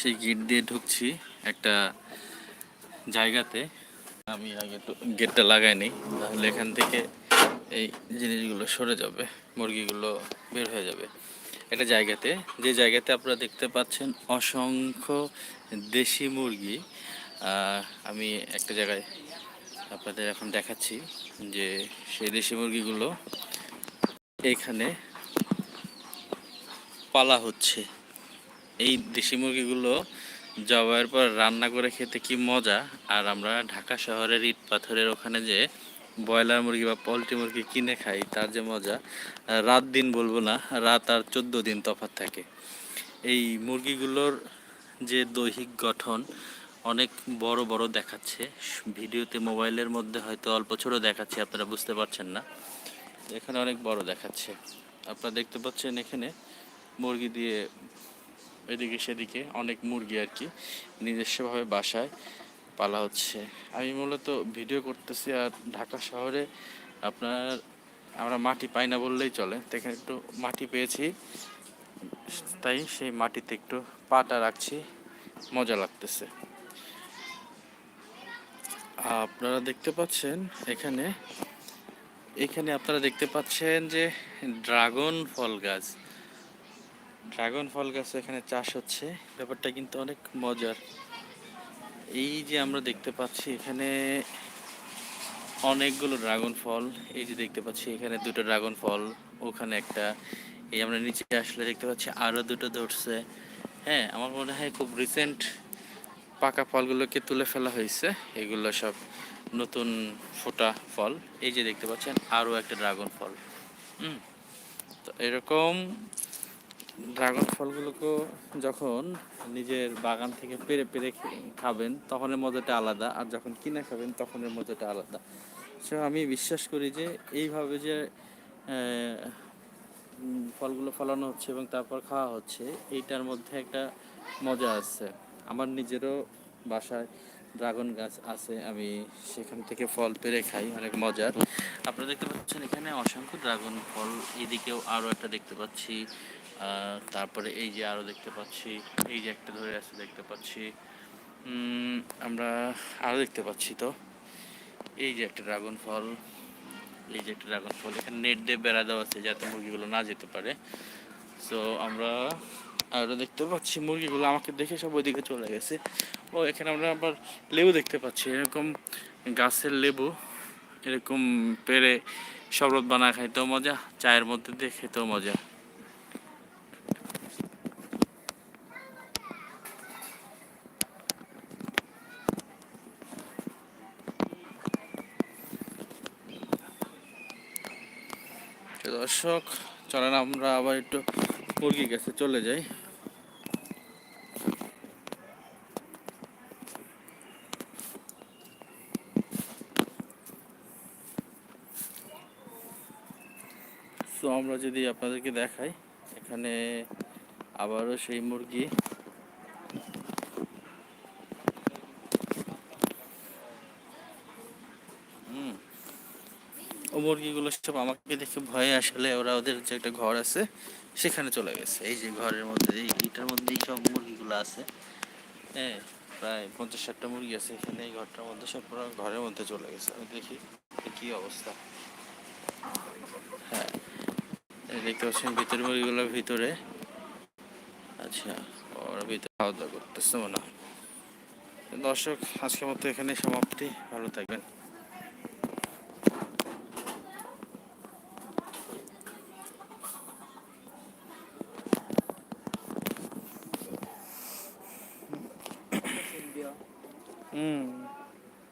সেই গেট দিয়ে ঢুকছি একটা জায়গাতে। আমি আগে গেটটা লাগাইনি তাহলে এখান থেকে এই জিনিসগুলো সরে যাবে, মুরগিগুলো বের হয়ে যাবে। একটা জায়গাতে, যে জায়গাতে আপনারা দেখতে পাচ্ছেন অসংখ্য দেশি মুরগি। আমি একটা জায়গায় আপনাদের এখন দেখাচ্ছি যে সেই দেশি মুরগিগুলো এখানে পালা হচ্ছে। এই দেশি মুরগিগুলো জবাইয়ের পর রান্না করে খেতে কি মজা? আর আমরা ঢাকা শহরের ইট পাথরের ওখানে যে ব্রয়লার মুরগি বা পোলট্রি মুরগি কিনে খাই, তার যে মজা, রাত দিন বলব না, রাত আর চোদ্দ দিন তফাত থাকে। এই মুরগিগুলোর যে দৈহিক গঠন অনেক বড় বড় দেখাচ্ছে। ভিডিওতে মোবাইলের মধ্যে হয়তো অল্প ছোট দেখাচ্ছে, আপনারা বুঝতে পারছেন না। এখানে অনেক বড় দেখাচ্ছে। আপনারা দেখতে পাচ্ছেন এখানে মুরগি দিয়ে এদিকে সেদিকে অনেক মুরগি আর কি। নিজস্বভাবে বাসায় পালা হচ্ছে। আমি মূলত ভিডিও করতেছি আর ঢাকা শহরে আপনার আমরা মাটি পাই না বললেই চলে। এখানে একটু মাটি পেয়েছি। তাই সেই মাটিতে একটু পাটা রাখছি। মজা লাগতেছে। আপনারা দেখতে পাচ্ছেন এখানে। এখানে আপনারা দেখতে পাচ্ছেন যে ড্রাগন ফল গাছ। ড্রাগন ফল গাছ এখানে চাষ হচ্ছে। ব্যাপারটা কিন্তু অনেক মজার। এই যে আমরা দেখতে পাচ্ছি এখানে অনেকগুলো ড্রাগন ফল। এই যে দেখতে পাচ্ছি এখানে দুটো ড্রাগন ফল, ওখানে একটা। এই আমরা নিচে আসলে দেখতে পাচ্ছি আরও দুটো ধরছে। হ্যাঁ আমার মনে হয় খুব রিসেন্ট পাকা ফলগুলোকে তুলে ফেলা হয়েছে। এগুলো সব নতুন ফোটা ফল। এই যে দেখতে পাচ্ছেন আরও একটা ড্রাগন ফল। হুম, তো এরকম ড্রাগন ফলগুলোকে যখন নিজের বাগান থেকে পেরে পেরে খাবেন, তখনের মজাটা আলাদা। আর যখন কিনে খাবেন, তখনের মজাটা আলাদা। সো আমি বিশ্বাস করি যে এইভাবে যে ফলগুলো ফলানো হচ্ছে এবং তারপর খাওয়া হচ্ছে, এইটার মধ্যে একটা মজা আছে। আমার নিজেরও বাসায় ড্রাগন গাছ আছে, আমি সেখান থেকে ফল পেরে খাই, অনেক মজার। আপনারা দেখতে পাচ্ছেন এখানে অসংখ্য ড্রাগন ফল, এদিকেও আরও একটা দেখতে পাচ্ছি তারপরে এই যে আরও দেখতে পাচ্ছি, এই যে একটা ধরে আছে দেখতে পাচ্ছি আমরা আরও দেখতে পাচ্ছি তো, এই যে একটা ড্রাগন ফল, এই যে একটা ড্রাগন ফল, এখানে নেট দিয়ে বেড়া দেওয়া আছে যাতে মুরগিগুলো না যেতে পারে। সো আমরা আরও দেখতে পাচ্ছি মুরগিগুলো আমাকে দেখে সব ওইদিকে চলে গেছে। ও, এখানে আমরা আবার লেবু দেখতে পাচ্ছি। এরকম গাছের লেবু, এরকম পেরে শরবত বানা খাইতেও মজা, চায়ের মধ্যে দিয়ে খেতেও মজা। দর্শক, চলেন আমরা আবার একটু মুরগির কাছে চলে যাই। তো আমরা যদি আপনাদেরকে দেখাই, এখানে আবারও সেই মুরগি। ও মুরগিগুলো সব আমাকে দেখে ভয়ে আসলে ওরা ওদের যে একটা ঘর আছে, সেখানে চলে গেছে। এই যে ঘরের মধ্যে, এই ইটার মধ্যেই সব মুরগিগুলো আছে। হ্যাঁ প্রায় পঞ্চাশ ষাটটা মুরগি আছে এখানে। এই ঘরটার মধ্যে সব পুরো ঘরের মধ্যে চলে গেছে। আমি দেখি, কি অবস্থা হ্যাঁ এই দেখতে পাচ্ছেন ভিতরে মুরগিগুলোর ভিতরে। আচ্ছা ওরা ভিতরে খাওয়া দাওয়া করতেছে হয়। দর্শক, আজকের মতো এখানে সমাপ্তি। ভালো থাকবেন। হুম।